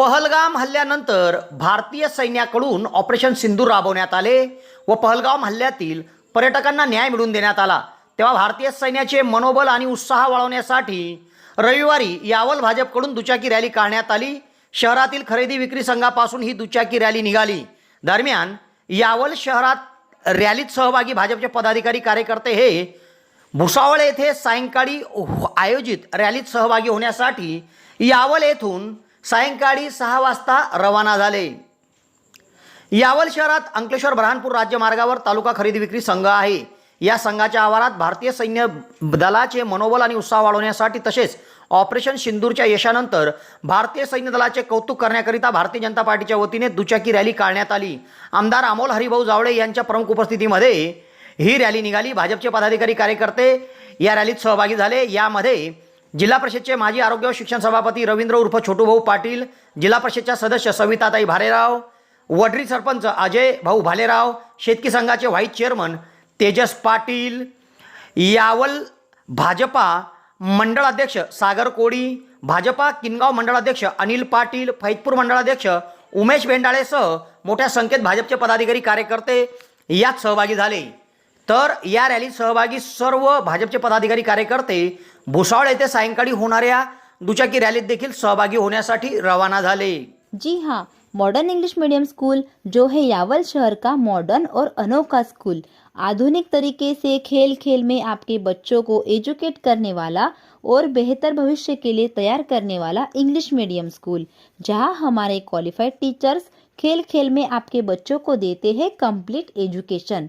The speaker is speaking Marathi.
पहलगाम हल्ल्यानंतर भारतीय सैन्याकडून ऑपरेशन सिंदूर राबवण्यात आले व पहलगाम हल्ल्यातील पर्यटकांना न्याय मिळवून देण्यात आला. तेव्हा भारतीय सैन्याचे मनोबल आणि उत्साह वाढवण्यासाठी रविवारी यावल भाजपकडून दुचाकी रॅली काढण्यात आली. शहरातील खरेदी विक्री संघापासून ही दुचाकी रॅली निघाली. दरम्यान यावल शहरात रॅलीत सहभागी भाजपचे पदाधिकारी कार्यकर्ते हे भुसावळ येथे सायंकाळी आयोजित रॅलीत सहभागी होण्यासाठी यावल येथून सायंकाळी सहा वाजता रवाना झाले. यावल शहरात अंकलेश्वर बऱ्हाणपूर राज्यमार्गावर तालुका खरेदी विक्री संघ आहे. या संघाच्या आवारात भारतीय सैन्य दलाचे मनोबल आणि उत्साह वाढवण्यासाठी तसेच ऑपरेशन सिंदूरच्या यशानंतर भारतीय सैन्य दलाचे कौतुक करण्याकरिता भारतीय जनता पार्टीच्या वतीने दुचाकी रॅली काढण्यात आली. आमदार अमोल हरिभाऊ जावळे यांच्या प्रमुख उपस्थितीमध्ये ही रॅली निघाली. भाजपचे पदाधिकारी कार्यकर्ते या रॅलीत सहभागी झाले. यामध्ये जिल्हा परिषदचे माजी आरोग्य व शिक्षण सभापती रवींद्र उर्फ छोटूभाऊ पाटील जिल्हा परिषदच्या सदस्य सविताताई भालेराव वडरी सरपंच अजय भाऊ भालेराव शेतकी संघाचे व्हाईस चेअरमन तेजस पाटील यावल भाजपा मंडळाध्यक्ष सागर कोळी भाजपा किनगाव मंडळाध्यक्ष अनिल पाटील फैजपूर मंडळाध्यक्ष उमेश भेंडाळेसह मोठ्या संख्येत भाजपचे पदाधिकारी कार्यकर्ते यात सहभागी झाले. तर या रॅलीत सहभागी सर्व भाजपचे पदाधिकारी कार्यकर्ते भुसावळ येथे सायंकाळी होणाऱ्या दुचाकी रॅलीत देखील सहभागी होण्यासाठी रवाना झाले. जी हाँ मॉडर्न इंग्लिश मीडियम स्कूल जो है यावल शहर का मॉडर्न और अनोखा स्कूल आधुनिक तरीके से खेल खेल में आपके बच्चों को एजुकेट करने वाला और बेहतर भविष्य के लिए तैयार करने वाला इंग्लिश मीडियम स्कूल जहां हमारे क्वालिफाइड टीचर्स खेल खेल में आपके बच्चों को देते हैं कंप्लीट एजुकेशन